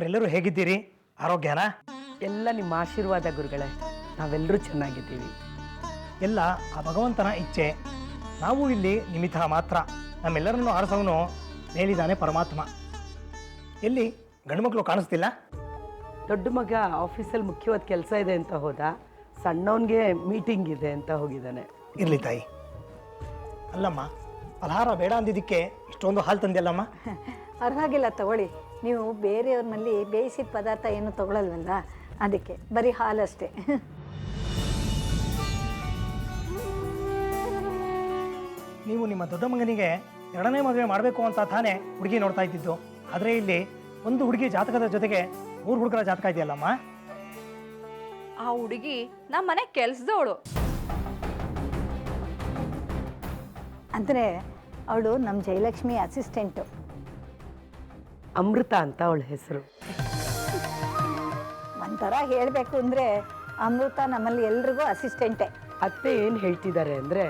ಮನೆಯವರೆಲ್ಲರೂ ಹೇಗಿದ್ದೀರಿ? ಆರೋಗ್ಯನಾ? ಎಲ್ಲ ನಿಮ್ಮ ಆಶೀರ್ವಾದ ಗುರುಗಳೇ ನಾವೆಲ್ಲರೂ ಚೆನ್ನಾಗಿದ್ದೀವಿ. ಎಲ್ಲ ಆ ಭಗವಂತನ ಇಚ್ಛೆ. ನಾವು ಇಲ್ಲಿ ನಿಮಿತ್ತ ಮಾತ್ರ. ನಮ್ಮೆಲ್ಲರನ್ನು ಆರಿಸೋನು ಮೇಲಿದ್ದಾನೆ ಪರಮಾತ್ಮ. ಎಲ್ಲಿ ಗಂಡುಮಕ್ಕಳು ಕಾಣಿಸ್ತಿಲ್ಲ? ದೊಡ್ಡ ಮಗ ಆಫೀಸಲ್ಲಿ ಮುಖ್ಯವಾದ ಕೆಲಸ ಇದೆ ಅಂತ ಹೋದ. ಸಣ್ಣವನಿಗೆ ಮೀಟಿಂಗ್ ಇದೆ ಅಂತ ಹೋಗಿದ್ದಾನೆ. ಇರಲಿ ತಾಯಿ. ಅಲ್ಲಮ್ಮ ಫಲಹಾರ ಬೇಡ ಅಂದಿದ್ದಕ್ಕೆ ಇಷ್ಟೊಂದು ಹಾಲು ತಂದಿಲ್ಲಮ್ಮ ಅರ್ಹಾಗಿಲ್ಲ ತಗೊಳ್ಳಿ. ನೀವು ಬೇರೆಯವ್ರನ್ನಲ್ಲಿ ಬೇಯಿಸಿದ ಪದಾರ್ಥ ಏನು ತಗೊಳಲ್ವಲ್ಲ ಅದಕ್ಕೆ ಬರೀ ಹಾಲಷ್ಟೇ. ನೀವು ನಿಮ್ಮ ದೊಡ್ಡ ಮಗನಿಗೆ ಎರಡನೇ ಮದುವೆ ಮಾಡಬೇಕು ಅಂತ ತಾನೇ ಹುಡುಗಿ ನೋಡ್ತಾ ಇದ್ದಿದ್ದು. ಆದರೆ ಇಲ್ಲಿ ಒಂದು ಹುಡುಗಿ ಜಾತಕದ ಜೊತೆಗೆ ಮೂರು ಹುಡುಗರ ಜಾತಕ ಇದೆಯಲ್ಲಮ್ಮ? ಆ ಹುಡುಗಿ ನಮ್ಮ ಮನೆ ಕೆಲ್ಸದವಳು. ಅಂದರೆ ಅವಳು ನಮ್ಮ ಜಯಲಕ್ಷ್ಮಿ ಅಸಿಸ್ಟೆಂಟು ಅಮೃತ ಅಂತ ಅವಳ ಹೆಸರು. ಒಂಥರ ಹೇಳಬೇಕು ಅಂದರೆ ಅಮೃತ ನಮ್ಮಲ್ಲಿ ಎಲ್ರಿಗೂ ಅಸಿಸ್ಟೆಂಟೇ. ಅತ್ತೆ ಏನು ಹೇಳ್ತಿದ್ದಾರೆ ಅಂದರೆ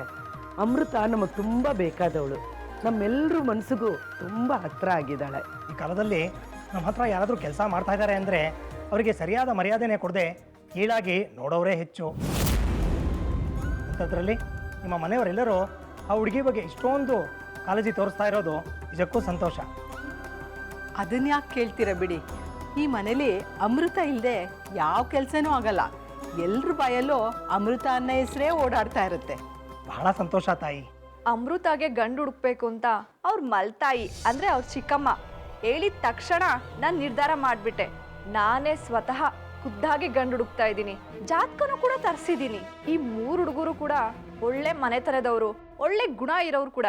ಅಮೃತ ನಮಗೆ ತುಂಬ ಬೇಕಾದವಳು. ನಮ್ಮೆಲ್ಲರ ಮನಸ್ಸಿಗೂ ತುಂಬ ಹತ್ರ ಆಗಿದ್ದಾಳೆ. ಈ ಕಾಲದಲ್ಲಿ ನಮ್ಮ ಹತ್ರ ಯಾರಾದರೂ ಕೆಲಸ ಮಾಡ್ತಾ ಇದ್ದಾರೆ ಅಂದರೆ ಅವರಿಗೆ ಸರಿಯಾದ ಮರ್ಯಾದೆನೇ ಕೊಡದೆ ಕೀಳಾಗಿ ನೋಡೋರೇ ಹೆಚ್ಚು. ಅಂಥದ್ರಲ್ಲಿ ನಿಮ್ಮ ಮನೆಯವರೆಲ್ಲರೂ ಆ ಹುಡುಗಿ ಬಗ್ಗೆ ಇಷ್ಟೊಂದು ಕಾಳಜಿ ತೋರಿಸ್ತಾ ಇರೋದು ನಿಜಕ್ಕೂ ಸಂತೋಷ. ಅದನ್ನ ಯಾಕೆ ಕೇಳ್ತೀರ ಬಿಡಿ? ಈ ಮನೇಲಿ ಅಮೃತ ಇಲ್ಲದೆ ಯಾವ ಕೆಲಸನೂ ಆಗಲ್ಲ. ಎಲ್ರ ಬಾಯಲ್ಲೂ ಅಮೃತ ಅನ್ನ ಹೆಸರೇ ಓಡಾಡ್ತಾ ಇರುತ್ತೆ. ಬಹಳ ಸಂತೋಷ ತಾಯಿ. ಅಮೃತಾಗೆ ಗಂಡು ಹುಡುಕ್ಬೇಕು ಅಂತ ಅವ್ರ ಮಲ್ತಾಯಿ ಅಂದ್ರೆ ಅವ್ರ ಚಿಕ್ಕಮ್ಮ. ಹೇಳಿದ ತಕ್ಷಣ ನಾನು ನಿರ್ಧಾರ ಮಾಡಿಬಿಟ್ಟೆ. ನಾನೇ ಸ್ವತಃ ಖುದ್ದಾಗಿ ಗಂಡು ಹುಡುಕ್ತಾ ಇದ್ದೀನಿ. ಜಾತ್ಕನೂ ಕೂಡ ತರಿಸಿದ್ದೀನಿ. ಈ ಮೂರು ಹುಡುಗರು ಕೂಡ ಒಳ್ಳೆ ಮನೆತನದವರು ಒಳ್ಳೆ ಗುಣ ಇರೋರು ಕೂಡ.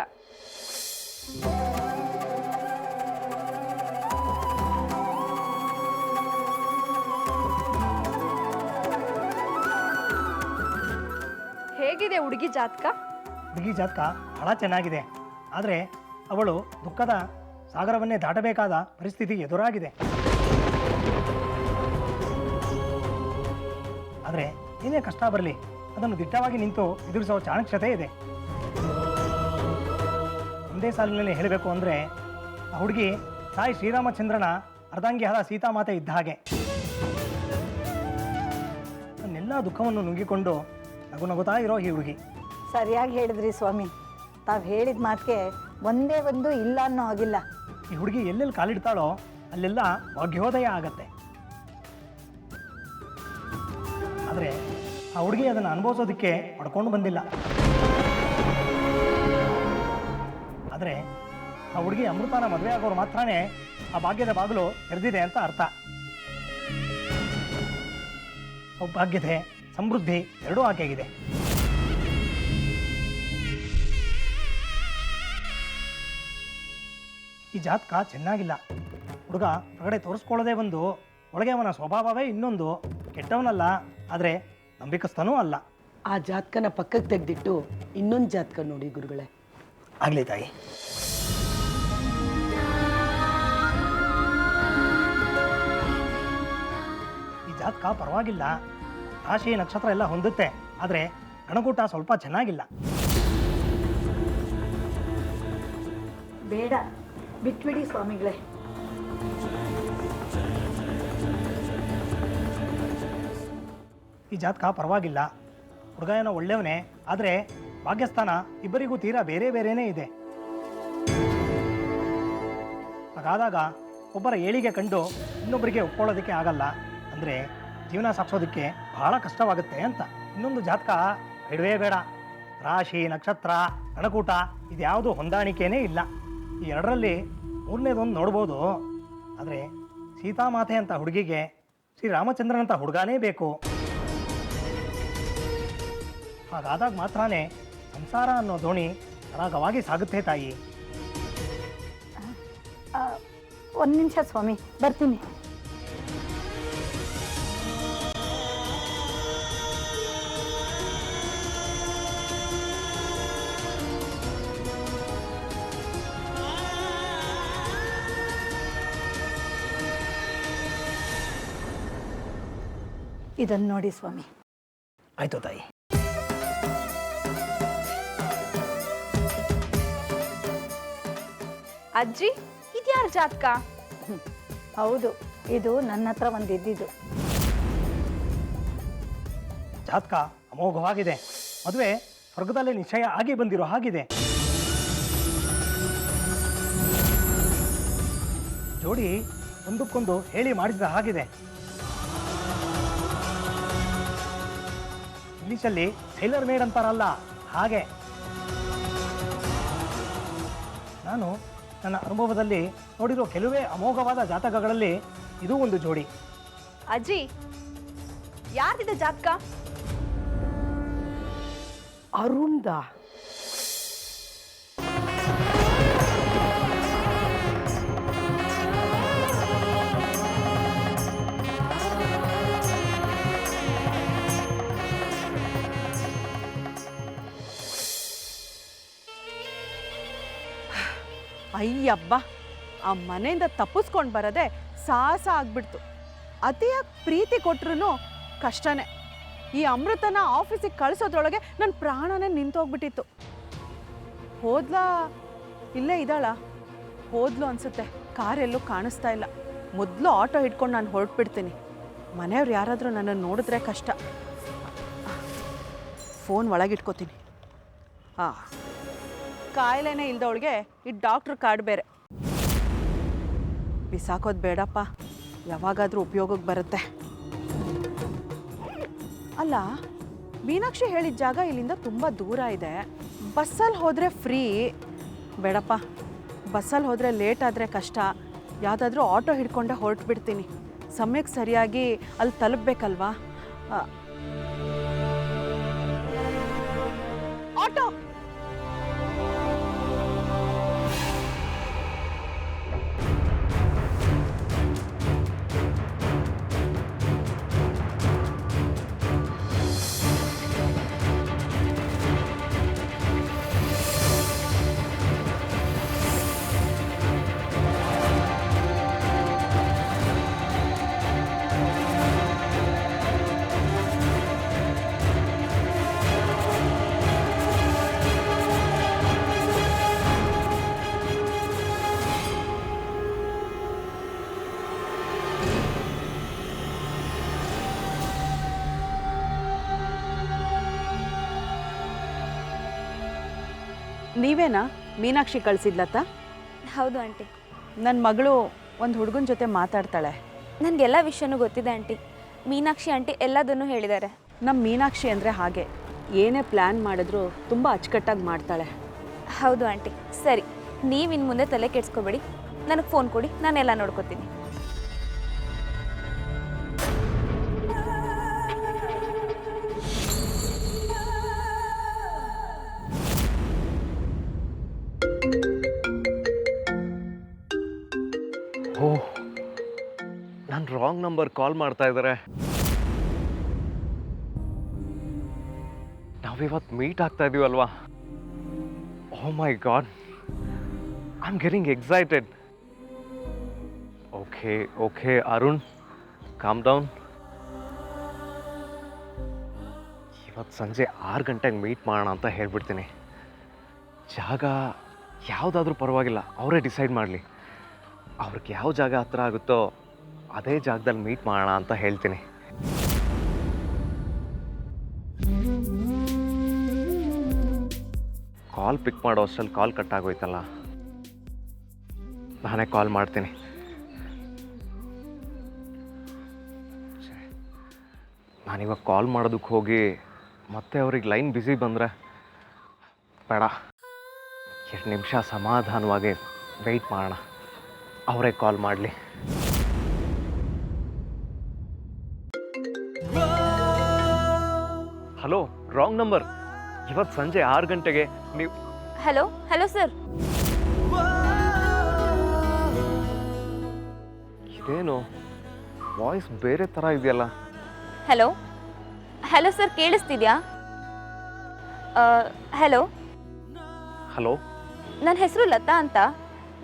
ಹೇಗಿದೆ ಹುಡುಗಿ ಜಾತಕ? ಹುಡುಗಿ ಜಾತಕ ಬಹಳ ಚೆನ್ನಾಗಿದೆ. ಆದರೆ ಅವಳು ದುಃಖದ ಸಾಗರವನ್ನೇ ದಾಟಬೇಕಾದ ಪರಿಸ್ಥಿತಿ ಎದುರಾಗಿದೆ. ಆದರೆ ಏನೇ ಕಷ್ಟ ಬರಲಿ, ಅದನ್ನು ದಿಟ್ಟವಾಗಿ ನಿಂತು ಎದುರಿಸುವ ಚಾಣಕ್ಷತೆ ಇದೆ. ಒಂದೇ ಸಾಲಿನಲ್ಲಿ ಹೇಳಬೇಕು ಅಂದರೆ, ಆ ಹುಡುಗಿ ತಾಯಿ ಶ್ರೀರಾಮಚಂದ್ರನ ಅರ್ಧಾಂಗಿಹಾರ ಸೀತಾಮಾತೆ ಇದ್ದ ಹಾಗೆ. ತನ್ನೆಲ್ಲ ದುಃಖವನ್ನು ನುಂಗಿಕೊಂಡು ನಗು ನಗುತ್ತಾ ಇರೋ ಈ ಹುಡುಗಿ. ಸರಿಯಾಗಿ ಹೇಳಿದ್ರಿ ಸ್ವಾಮಿ. ತಾವು ಹೇಳಿದ ಮಾತಿಗೆ ಒಂದೇ ಒಂದು ಇಲ್ಲ ಅನ್ನೋ ಆಗಿಲ್ಲ ಈ ಹುಡುಗಿ ಎಲ್ಲೆಲ್ಲಿ ಕಾಲಿಡ್ತಾಳೋ ಅಲ್ಲೆಲ್ಲ ಭಾಗ್ಯೋದಯ ಆಗತ್ತೆ. ಆದರೆ ಆ ಹುಡುಗಿ ಅದನ್ನು ಅನುಭವಿಸೋದಕ್ಕೆ ಪಡ್ಕೊಂಡು ಬಂದಿಲ್ಲ. ಆದರೆ ಆ ಹುಡುಗಿ ಅಮೃತನ ಮದುವೆ ಆಗೋರು ಮಾತ್ರನೇ ಆ ಭಾಗ್ಯದ ಬಾಗಿಲು ತೆರೆದಿದೆ ಅಂತ ಅರ್ಥ. ಸೌಭಾಗ್ಯತೆ ಸಮೃದ್ಧಿ ಎರಡೂ ಆಕೆಯಾಗಿದೆ ಈ ಜಾತಕ ಚೆನ್ನಾಗಿಲ್ಲ. ಹುಡುಗ ಹೊರಗಡೆ ತೋರಿಸ್ಕೊಳ್ಳೋದೇ ಒಂದು ಒಳಗೆ ಅವನ ಸ್ವಭಾವವೇ ಇನ್ನೊಂದು ಕೆಟ್ಟವನಲ್ಲ ಆದರೆ ನಂಬಿಕಸ್ಥನೂ ಅಲ್ಲ. ಆ ಜಾತಕನ ಪಕ್ಕಕ್ಕೆ ತೆಗೆದಿಟ್ಟು ಇನ್ನೊಂದು ಜಾತಕ ನೋಡಿ ಗುರುಗಳೇ. ಆಗಲಿ ತಾಯಿ. ಈ ಜಾತಕ ಪರವಾಗಿಲ್ಲ. ರಾಶಿ ನಕ್ಷತ್ರ ಎಲ್ಲ ಹೊಂದುತ್ತೆ. ಆದರೆ ಗಣಕೂಟ ಸ್ವಲ್ಪ ಚೆನ್ನಾಗಿಲ್ಲ. ಬೇಡ. ಬಿಟ್ಬಿಡಿ ಸ್ವಾಮಿಗಳೇ. ಈ ಜಾತಕ ಪರವಾಗಿಲ್ಲ. ಹುಡುಗ ಏನೋ ಒಳ್ಳೆಯವನೇ ಆದರೆ ಭಾಗ್ಯಸ್ಥಾನ ಇಬ್ಬರಿಗೂ ತೀರಾ ಬೇರೆ ಬೇರೆಯೇ ಇದೆ. ಹಾಗಾದಾಗ ಒಬ್ಬರ ಏಳಿಗೆ ಕಂಡು ಇನ್ನೊಬ್ಬರಿಗೆ ಒಪ್ಕೊಳ್ಳೋದಕ್ಕೆ ಆಗಲ್ಲ. ಅಂದರೆ ಜೀವನ ಸಾಗಿಸೋದಕ್ಕೆ ಬಹಳ ಕಷ್ಟವಾಗುತ್ತೆ ಅಂತ. ಇನ್ನೊಂದು ಜಾತಕ, ಬೇಡವೇ ಬೇಡ. ರಾಶಿ, ನಕ್ಷತ್ರ ಗಣಕೂಟ ಇದ್ಯಾವುದು ಹೊಂದಾಣಿಕೆನೇ ಇಲ್ಲ. ಈ ಎರಡರಲ್ಲಿ ಮೂರನೇದೊಂದು ನೋಡ್ಬೋದು. ಆದರೆ ಸೀತಾಮಾತೆ ಅಂತ ಹುಡುಗಿಗೆ ಶ್ರೀರಾಮಚಂದ್ರನಂತ ಹುಡುಗನೇ ಬೇಕು. ಹಾಗಾದಾಗ ಮಾತ್ರನೇ ಸಂಸಾರ ಅನ್ನೋ ದೋಣಿ ಸರಾಗವಾಗಿ ಸಾಗುತ್ತೆ ತಾಯಿ. ಒಂದು ನಿಮಿಷ ಸ್ವಾಮಿ, ಬರ್ತೀನಿ. ಇದನ್ನು ನೋಡಿ ಸ್ವಾಮಿ. ಆಯ್ತು ತಾಯಿ. ಅಜ್ಜಿ ಇದ್ಯಾರ ಜಾತಕ? ಹೌದು ಇದು ನನ್ನ ಹತ್ರ ಒಂದು ಇದ್ದಿದ್ದು ಜಾತಕ ಅಮೋಘವಾಗಿದೆ. ಮದುವೆ ಸ್ವರ್ಗದಲ್ಲೇ ನಿಶ್ಚಯ ಆಗಿ ಬಂದಿರೋ ಹಾಗಿದೆ. ಜೋಡಿ ಒಂದಕ್ಕೊಂದು ಹೇಳಿ ಮಾಡಿದ ಹಾಗಿದೆ. ಇಂಗ್ಲಿಷಲ್ಲಿ ಟೈಲರ್ ಮೇಡ್ ಅಂತಾರಲ್ಲ. ಹಾಗೆ. ನಾನು ನನ್ನ ಅನುಭವದಲ್ಲಿ ನೋಡಿರೋ ಕೆಲವೇ ಅಮೋಘವಾದ ಜಾತಕಗಳಲ್ಲಿ ಇದು ಒಂದು ಜೋಡಿ. ಅಜ್ಜಿ ಯಾರಿದೆ ಜಾತಕ? ಅರುಣ್ದ ಅಯ್ಯಬ್ಬ, ಆ ಮನೆಯಿಂದ ತಪ್ಪಿಸ್ಕೊಂಡು ಬರೋದೇ ಸಾಹಸ ಆಗ್ಬಿಡ್ತು. ಅತಿಯಾಗಿ ಪ್ರೀತಿ ಕೊಟ್ರೂ ಕಷ್ಟನೇ. ಈ ಅಮೃತನ ಆಫೀಸಿಗೆ ಕಳಿಸೋದ್ರೊಳಗೆ ನನ್ನ ಪ್ರಾಣನೇ ನಿಂತೋಗ್ಬಿಟ್ಟಿತ್ತು. ಹೋದ್ಲಾ ಇಲ್ಲೇ ಇದ್ದಾಳ? ಹೋದ್ಲು ಅನ್ಸುತ್ತೆ, ಕಾರೆಲ್ಲೂ ಕಾಣಿಸ್ತಾ ಇಲ್ಲ. ಮೊದಲು ಆಟೋ ಹಿಡ್ಕೊಂಡು ನಾನು ಹೊರಟ್ಬಿಡ್ತೀನಿ. ಮನೆಯವ್ರು ಯಾರಾದರೂ ನನ್ನನ್ನು ನೋಡಿದ್ರೆ ಕಷ್ಟ. ಫೋನ್ ಒಳಗಿಟ್ಕೋತೀನಿ. ಹಾಂ ಕಾಯಿಲೆನೇ ಇಲ್ದವಳಿಗೆ ಈ ಡಾಕ್ಟ್ರ್ ಕಾರ್ಡ್ ಬೇರೆ. ಬಿಸಾಕೋದು ಬೇಡಪ್ಪ. ಯಾವಾಗಾದರೂ ಉಪಯೋಗಕ್ಕೆ ಬರುತ್ತೆ. ಅಲ್ಲ, ಮೀನಾಕ್ಷಿ ಹೇಳಿದ ಜಾಗ ಇಲ್ಲಿಂದ ತುಂಬ ದೂರ ಇದೆ. ಬಸ್ಸಲ್ಲಿ ಹೋದರೆ ಫ್ರೀ. ಬೇಡಪ್ಪ. ಬಸ್ಸಲ್ಲಿ ಹೋದರೆ ಲೇಟ್ ಆದರೆ ಕಷ್ಟ. ಯಾವುದಾದ್ರೂ ಆಟೋ ಹಿಡ್ಕೊಂಡೆ ಹೊರಟು ಬಿಡ್ತೀನಿ ಸಮಯಕ್ಕೆ ಸರಿಯಾಗಿ ಅಲ್ಲಿ ತಲುಪಬೇಕಲ್ವಾ? ನೀವೇನಾ? ಮೀನಾಕ್ಷಿ ಕಳಿಸಿದ್ಲತ್ತ ಹೌದು ಆಂಟಿ. ನನ್ನ ಮಗಳು ಒಂದು ಹುಡುಗನ ಜೊತೆ ಮಾತಾಡ್ತಾಳೆ. ನನಗೆಲ್ಲ ವಿಷಯನೂ ಗೊತ್ತಿದೆ ಆಂಟಿ. ಮೀನಾಕ್ಷಿ ಆಂಟಿ ಎಲ್ಲದನ್ನು ಹೇಳಿದ್ದಾರೆ. ನಮ್ಮ ಮೀನಾಕ್ಷಿ ಅಂದರೆ ಹಾಗೆ. ಏನೇ ಪ್ಲ್ಯಾನ್ ಮಾಡಿದ್ರೂ ತುಂಬ ಅಚ್ಚುಕಟ್ಟಾಗಿ ಮಾಡ್ತಾಳೆ. ಹೌದು ಆಂಟಿ. ಸರಿ ನೀವು ಇನ್ನು ಮುಂದೆ ತಲೆ ಕೆಡಿಸ್ಕೋಬೇಡಿ. ನನಗೆ ಫೋನ್ ಕೊಡಿ ನಾನೆಲ್ಲ ನೋಡ್ಕೊತೀನಿ. ನಾನು ರಾಂಗ್ ನಂಬರ್ ಕಾಲ್ ಮಾಡ್ತಾ ಇದ್ದಾರೆ ನಾವಿವತ್ತು ಮೀಟ್ ಆಗ್ತಾ ಇದೀವಲ್ವಾ ಓ my god I am getting excited okay okay Arun calm down ಇವತ್ತು ಸಂಜೆ ಆರು ಗಂಟೆಗೆ ಮೀಟ್ ಮಾಡೋಣ ಅಂತ ಹೇಳ್ಬಿಡ್ತೀನಿ. ಜಾಗ ಯಾವುದಾದ್ರೂ ಪರವಾಗಿಲ್ಲ, ಅವರೇ ಡಿಸೈಡ್ ಮಾಡಲಿ. ಅವ್ರಿಗೆ ಯಾವ ಜಾಗ ಹತ್ರ ಆಗುತ್ತೋ ಅದೇ ಜಾಗದಲ್ಲಿ ಮೀಟ್ ಮಾಡೋಣ ಅಂತ ಹೇಳ್ತೀನಿ. ಕಾಲ್ ಪಿಕ್ ಮಾಡೋ ಅಷ್ಟರಲ್ಲಿ ಕಾಲ್ ಕಟ್ ಆಗೋಯ್ತಲ್ಲ? ನಾನೇ ಕಾಲ್ ಮಾಡ್ತೀನಿ. ನಾನಿವಾಗ ಕಾಲ್ ಮಾಡೋದಕ್ಕೆ ಹೋಗಿ ಮತ್ತೆ ಅವ್ರಿಗೆ ಲೈನ್ ಬ್ಯುಸಿ ಬಂದರೆ ಬೇಡ. ಎರಡು ನಿಮಿಷ ಸಮಾಧಾನವಾಗಿ ವೆಯ್ಟ್ ಮಾಡೋಣ. ಅವರೇ ಕಾಲ್ ಮಾಡಲಿ. ಹಲೋ ರಾಂಗ್ ನಂಬರ್ ಇವತ್ತು ಸಂಜೆ ಆರು ಗಂಟೆಗೆ ನೀವು ಹಲೋ ಹಲೋ ಸರ್. ಇದೇನು? ವಾಯ್ಸ್ ಬೇರೆ ಥರ ಇದೆಯಲ್ಲ. ಹಲೋ ಹಲೋ ಸರ್ ಕೇಳಿಸ್ತಿದ್ಯಾ? ಹಲೋ. ಹಲೋ. ನನ್ನ ಹೆಸರು ಲತಾ ಅಂತ.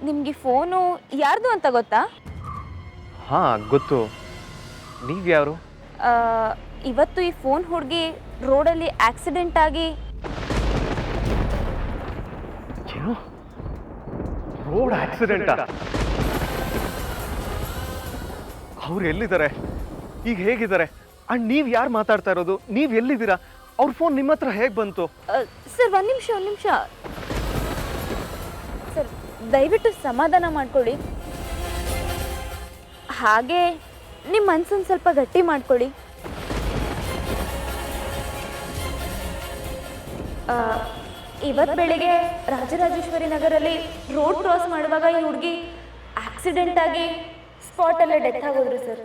ನಿಮಗೆ ಫೋನು ಯಾರ್ದು ಅಂತ ಗೊತ್ತಾ? ಹಾಂ ಗೊತ್ತು. ನೀವು ಯಾರು ಇವತ್ತು ಈ ಫೋನ್ ಹುಡುಗಿ ರೋಡಲ್ಲಿ ಆಕ್ಸಿಡೆಂಟ್ ಆಗಿ ಏನು? ರೋಡ್ ಆಕ್ಸಿಡೆಂಟ್ ಅವ್ರು ಎಲ್ಲಿದ್ದಾರೆ? ಈಗ ಹೇಗಿದ್ದಾರೆ? ಅಂಡ್ ನೀವು ಯಾರು ಮಾತಾಡ್ತಾ ಇರೋದು? ನೀವು ಎಲ್ಲಿದ್ದೀರಾ? ಅವ್ರ ಫೋನ್ ನಿಮ್ಮ ಹತ್ರ ಹೇಗೆ ಬಂತು? ಸರ್ ಒಂದು ನಿಮಿಷ ಒಂದು ನಿಮಿಷ. ಸರ್ ದಯವಿಟ್ಟು ಸಮಾಧಾನ ಮಾಡ್ಕೊಳ್ಳಿ. ಹಾಗೆ ನಿಮ್ಮ ಮನ್ಸನ್ನು ಸ್ವಲ್ಪ ಗಟ್ಟಿ ಮಾಡ್ಕೊಳ್ಳಿ ಇವತ್ತು ಬೆಳಿಗ್ಗೆ ರಾಜರಾಜೇಶ್ವರಿ ನಗರಲ್ಲಿ ರೋಡ್ ಕ್ರಾಸ್ ಮಾಡುವಾಗ ಈ ಹುಡುಗಿ ಆಕ್ಸಿಡೆಂಟ್ ಆಗಿ ಸ್ಪಾಟಲ್ಲೇ ಡೆತ್ ಆಗೋದ್ರು ಸರ್.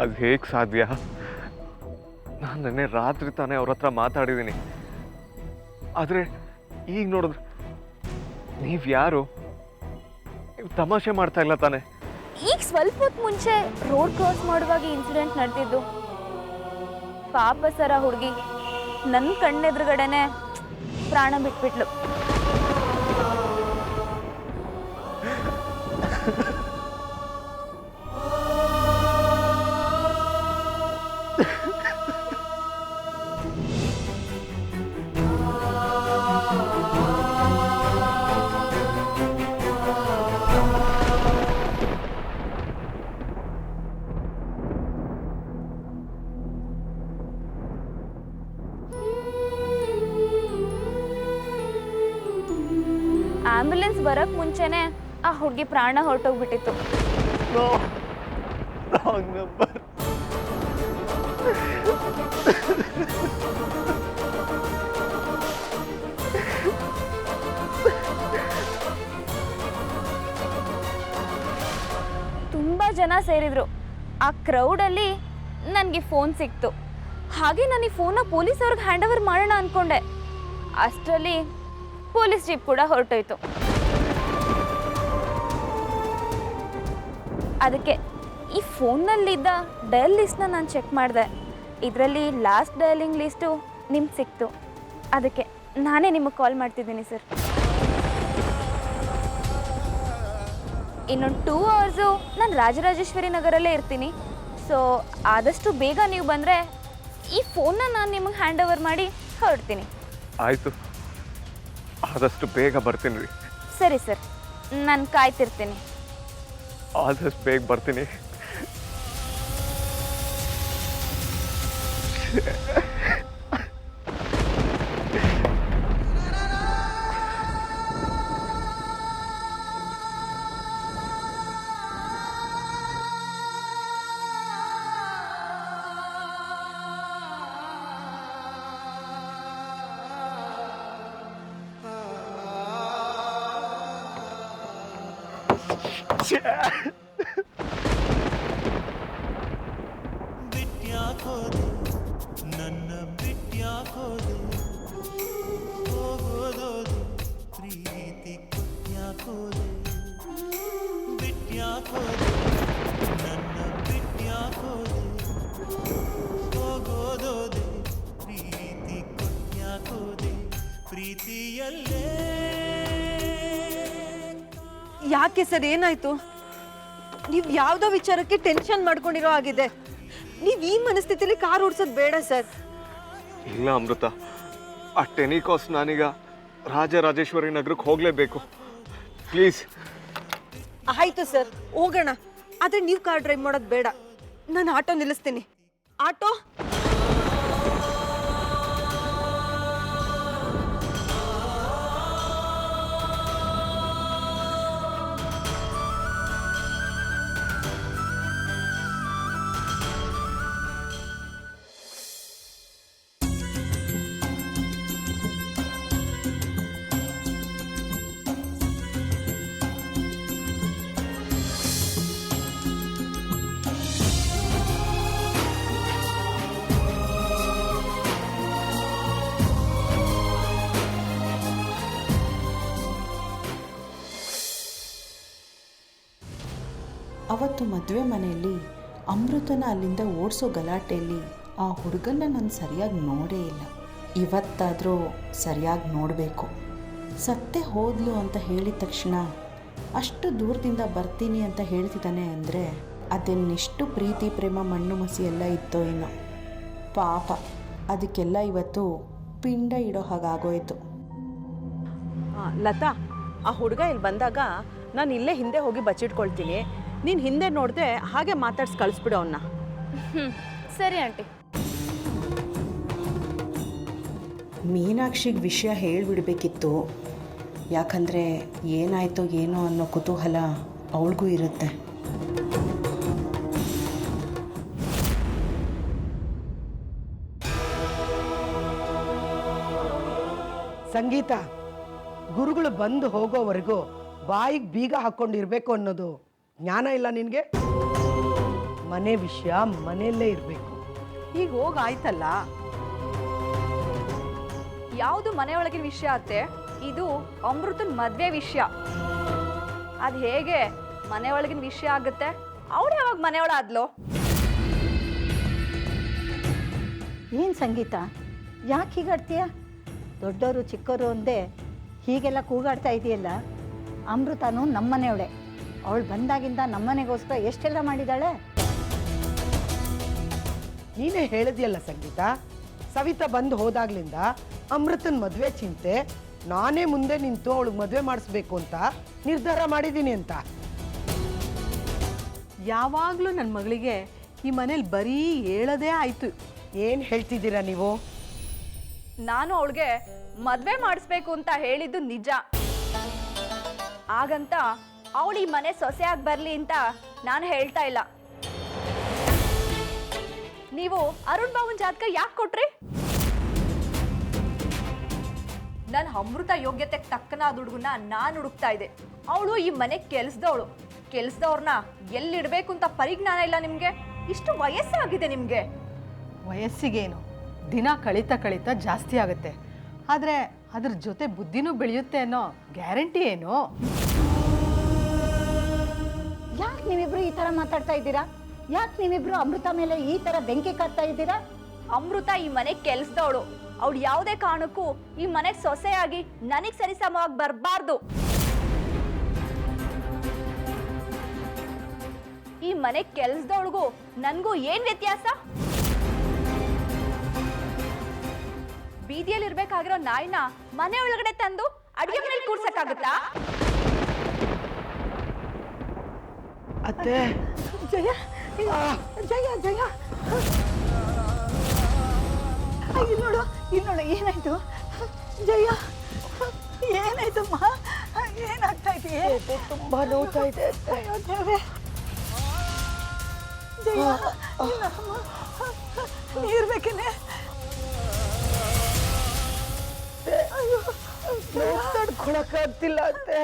ಅದು ಹೇಗೆ ಸಾಧ್ಯ? ನಾನು ನೆನ್ನೆ ರಾತ್ರಿ ತಾನೇ ಅವ್ರ ಹತ್ರ ಮಾತಾಡಿದ್ದೀನಿ ಆದರೆ ಈಗ ನೋಡಿದ್ರೆ ನೀವು ಯಾರು? ತಮಾಷೆ ಮಾಡ್ತಾ ಇಲ್ಲ ತಾನೆ. ಈಗ ಸ್ವಲ್ಪ ಹೊತ್ತು ಮುಂಚೆ ರೋಡ್ ಕ್ರಾಸ್ ಮಾಡುವಾಗ ಇನ್ಸಿಡೆಂಟ್ ನಡೆದಿದ್ದು. ಪಾಪ ಸರ ಹುಡುಗಿ. ನನ್ನ ಕಣ್ಣೆದುರುಗಡೆನೆ ಪ್ರಾಣ ಬಿಟ್ಬಿಟ್ಲು. ಮುಂಚೆನೆ ಆ ಹುಡುಗಿ ಪ್ರಾಣ ಹೊರಟೋಗ್ಬಿಟ್ಟಿತ್ತು. ತುಂಬಾ ಜನ ಸೇರಿದ್ರು. ಆ ಕ್ರೌಡಲ್ಲಿ ನನಗೆ ಫೋನ್ ಸಿಕ್ತು. ಹಾಗೆ ನಾನು ಈ ಫೋನ್ನ ಪೊಲೀಸ್ ಅವ್ರಿಗೆ ಹ್ಯಾಂಡ್ ಓವರ್ ಮಾಡೋಣ ಅಂದ್ಕೊಂಡೆ ಅಷ್ಟರಲ್ಲಿ ಪೊಲೀಸ್ ಜೀಪ್ ಕೂಡ ಹೊರಟೋಯ್ತು. ಅದಕ್ಕೆ ಈ ಫೋನ್ನಲ್ಲಿದ್ದ ಡಯಲ್ ಲಿಸ್ಟ್ನ ನಾನು ಚೆಕ್ ಮಾಡಿದೆ. ಇದರಲ್ಲಿ ಲಾಸ್ಟ್ ಡಯಲಿಂಗ್ ಲಿಸ್ಟು ನಿಮ್ಗೆ ಸಿಕ್ತು. ಅದಕ್ಕೆ ನಾನೇ ನಿಮಗೆ ಕಾಲ್ ಮಾಡ್ತಿದ್ದೀನಿ ಸರ್. ಇನ್ನೊಂದು ಟೂ ಅವರ್ಸು ನಾನು ರಾಜರಾಜೇಶ್ವರಿ ನಗರಲ್ಲೇ ಇರ್ತೀನಿ. ಸೊ ಆದಷ್ಟು ಬೇಗ ನೀವು ಬಂದರೆ ಈ ಫೋನ್ನ ನಾನು ನಿಮಗೆ ಹ್ಯಾಂಡ್ ಓವರ್ ಮಾಡಿ ಹೊರಡ್ತೀನಿ. ಆಯಿತು. ಆದಷ್ಟು ಬೇಗ ಬರ್ತೀನಿ. ರೀ ಸರಿ ಸರ್. ನಾನು ಕಾಯ್ತಿರ್ತೀನಿ. ಆದಷ್ಟು ಬೇಗ ಬರ್ತೀನಿ ಬಿಟ್ಯಾಕೋದೆ ನನ್ನ ಬಿಟ್ಯಾಕೋದೆ ಹೋಗೋದೋದೆ ಪ್ರೀತಿ ಕೊಟ್ಯಾಕೋದೆ ಬಿಟ್ಯಾಕೋದೆ ನನ್ನ ಬಿಟ್ಯಾಕೋದೆ ಹೋಗೋದೋದೆ ಪ್ರೀತಿ ಕೊಟ್ಯಾಕೋದೆ ಪ್ರೀತಿಯಲ್ಲೇ ಯಾಕೆ ಸರ್ ಏನಾಯ್ತು? ನೀವು ಯಾವುದೋ ವಿಚಾರಕ್ಕೆ ಟೆನ್ಷನ್ ಮಾಡ್ಕೊಂಡಿರೋ ಆಗಿದೆ ನೀವು ಈ ಮನಸ್ಥಿತಿಲಿ ಕಾರ್ ಓಡಿಸೋದು ಬೇಡ ಸರ್. ಇಲ್ಲ ಅಮೃತ. ಆ ಟೆನಿಕಾಸ್ ನಾನೀಗ ರಾಜರಾಜೇಶ್ವರಿ ನಗರಕ್ಕೆ ಹೋಗಲೇಬೇಕು. ಪ್ಲೀಸ್. ಆಯ್ತು ಸರ್ ಹೋಗೋಣ. ಆದ್ರೆ ನೀವು ಕಾರ್ ಡ್ರೈವ್ ಮಾಡೋದು ಬೇಡ. ನಾನು ಆಟೋ ನಿಲ್ಲಿಸ್ತೀನಿ. ಆಟೋ? ಅವತ್ತು ಮದುವೆ ಮನೆಯಲ್ಲಿ ಅಮೃತನ ಅಲ್ಲಿಂದ ಓಡಿಸೋ ಗಲಾಟೆಯಲ್ಲಿ ಆ ಹುಡುಗನ ನಾನು ಸರಿಯಾಗಿ ನೋಡೇ ಇಲ್ಲ. ಇವತ್ತಾದರೂ ಸರಿಯಾಗಿ ನೋಡಬೇಕು. ಸತ್ತೆ ಹೋದ್ಲು ಅಂತ ಹೇಳಿದ ತಕ್ಷಣ, ಅಷ್ಟು ದೂರದಿಂದ ಬರ್ತೀನಿ ಅಂತ ಹೇಳ್ತಿದ್ದಾನೆ ಅಂದರೆ ಅದನ್ನೆಷ್ಟು ಪ್ರೀತಿ, ಪ್ರೇಮ, ಮಣ್ಣು ಮಸಿ ಎಲ್ಲ ಇತ್ತೋ ಏನೋ. ಪಾಪ, ಅದಕ್ಕೆಲ್ಲ ಇವತ್ತು ಪಿಂಡ ಇಡೋ ಹಾಗಾಗೋಯ್ತು. ಲತಾ, ಆ ಹುಡುಗ ಇಲ್ಲಿ ಬಂದಾಗ ನಾನು ಇಲ್ಲೇ ಹಿಂದೆ ಹೋಗಿ ಬಚ್ಚಿಟ್ಕೊಳ್ತೀನಿ. ನೀನು ಹಿಂದೆ ನೋಡದೆ ಹಾಗೆ ಮಾತಾಡ್ಸ್ ಕಳಿಸ್ಬಿಡು ಅವನ್ನ ಸರಿ ಆಂಟಿ. ಮೀನಾಕ್ಷಿಗೆ ವಿಷಯ ಹೇಳಿಬಿಡ್ಬೇಕಿತ್ತು. ಯಾಕಂದರೆ ಏನಾಯ್ತೋ ಏನೋ ಅನ್ನೋ ಕುತೂಹಲ ಅವಳಿಗೂ ಇರುತ್ತೆ. ಸಂಗೀತ ಗುರುಗಳು ಬಂದು ಹೋಗೋವರೆಗೂ ಬಾಯಿಗೆ ಬೀಗ ಹಾಕ್ಕೊಂಡಿರ್ಬೇಕು ಅನ್ನೋದು ಜ್ಞಾನ ಇಲ್ಲ ನಿನಗೆ? ಮನೆ ವಿಷಯ ಮನೆಯಲ್ಲೇ ಇರಬೇಕು. ಈಗ ಹೋಗಾಯ್ತಲ್ಲ ಯಾವುದು ಮನೆಯೊಳಗಿನ ವಿಷಯ ಅತ್ತೆ? ಇದು ಅಮೃತನ ಮದ್ವೆ ವಿಷಯ. ಅದು ಹೇಗೆ ಮನೆಯೊಳಗಿನ ವಿಷಯ ಆಗುತ್ತೆ? ಅವಳು ಯಾವಾಗ ಮನೆಯೊಳಾದ್ಲು? ಏನ್ ಏನು ಸಂಗೀತ ಯಾಕೆ ಹೀಗಾಡ್ತೀಯ ದೊಡ್ಡವರು ಚಿಕ್ಕವರು ಒಂದೇ ಹೀಗೆಲ್ಲ ಕೂಗಾಡ್ತಾ ಇದೆಯಲ್ಲ? ಅಮೃತನು ನಮ್ಮನೆಯವಳೆ ಅವಳು ಬಂದಾಗಿಂದ ನಮ್ಮನೆಗೋಸ್ಕರ ಎಷ್ಟೆಲ್ಲ ಮಾಡಿದ್ದಾಳೆ? ನೀನೇ ಹೇಳಿದ್ಯಲ್ಲ ಸಂಗೀತ ಸವಿತಾ ಬಂದು ಹೋದಾಗ್ಲಿಂದ ಅಮೃತನ್ ಮದುವೆ ಚಿಂತೆ ನಾನೇ ಮುಂದೆ ನಿಂತು ಅವಳಿಗೆ ಮದುವೆ ಮಾಡಿಸ್ಬೇಕು ಅಂತ ನಿರ್ಧಾರ ಮಾಡಿದ್ದೀನಿ ಅಂತ. ಯಾವಾಗಲೂ ನನ್ನ ಮಗಳಿಗೆ ಈ ಮನೇಲಿ ಬರೀ ಹೇಳೋದೇ ಆಯಿತು. ಏನು ಹೇಳ್ತಿದ್ದೀರಾ ನೀವು? ನಾನು ಅವಳಿಗೆ ಮದುವೆ ಮಾಡಿಸ್ಬೇಕು ಅಂತ ಹೇಳಿದ್ದು ನಿಜ. ಹಾಗಂತ ಅವಳು ಈ ಮನೆ ಸೊಸೆಯಾಗಿ ಬರಲಿ ಅಂತ ನಾನು ಹೇಳ್ತಾ ಇಲ್ಲ. ನೀವು ಅರುಣ್ ಬಾಬುನ್ ಜಾತಕ ಯಾಕೆ ಕೊಟ್ರಿ? ನನ್ನ ಅಮೃತ ಯೋಗ್ಯತೆ ತಕ್ಕನಾದ ಹುಡುಗನ ನಾನು ಹುಡುಕ್ತಾ ಇದ್ದೆ. ಅವಳು ಈ ಮನೆ ಕೆಲ್ಸದವಳು. ಕೆಲ್ಸದವ್ರನ್ನ ಎಲ್ಲಿಡ್ಬೇಕು ಅಂತ ಪರಿಜ್ಞಾನ ಇಲ್ಲ ನಿಮ್ಗೆ? ಇಷ್ಟು ವಯಸ್ಸಾಗಿದೆ ನಿಮ್ಗೆ. ವಯಸ್ಸಿಗೇನು? ದಿನ ಕಳೀತಾ ಕಳೀತಾ ಜಾಸ್ತಿ ಆಗುತ್ತೆ. ಆದರೆ ಅದ್ರ ಜೊತೆ ಬುದ್ಧಿನೂ ಬೆಳೆಯುತ್ತೆ ಅನ್ನೋ ಗ್ಯಾರಂಟಿ ಏನು? ಯಾಕೆ ನೀವಿಬ್ರು ಈ ತರ ಮಾತಾಡ್ತಾ ಇದ್ದೀರಾ? ಯಾಕೆ ನೀವಿಬ್ರು ಅಮೃತ ಮೇಲೆ ಈ ತರ ಬೆಂಕಿ ಕಟ್ತಾ ಇದ್ದೀರಾ? ಅಮೃತ ಈ ಮನೆ ಕೆಲ್ಸದವಳು. ಅವಳು ಯಾವುದೇ ಕಾರಣಕ್ಕೂ ಈ ಮನೆಗೆ ಸೊಸೆಯಾಗಿ ನನಗ್ ಸರಿಸಮವಾಗಿ ಬರಬಾರ್ದು. ಈ ಮನೆ ಕೆಲ್ಸದವಳಿಗೂ ನನ್ಗೂ ಏನ್ ವ್ಯತ್ಯಾಸ? ಬೀದಿಯಲ್ಲಿ ಇರ್ಬೇಕಾಗಿರೋ ನಾಯಿನ ಮನೆ ಒಳಗಡೆ ತಂದು ಅಡಿಗೆ ಮನೇಲಿ ಕೂರ್ಸಕ್ಕಾಗತ್ತಾ? ಅತ್ತೆ. ಜಯ. ಜಯ ಜಯ. ಇಲ್ಲಿ ನೋಡು ಇಲ್ಲಿ ನೋಡು ಏನಾಯ್ತು? ಜಯ ಏನಾಯ್ತಮ್ಮ ಏನಾಗ್ತಾ ಇದೆ? ತುಂಬಾ ನೋವ್ತಾ ಇದೆ. ಜಯ. ನೀರ್ ಬೇಕೇನೆ? ತಡ್ಕೊಳಕ್ಕಾಗ್ತಿಲ್ಲ ಅತ್ತೆ.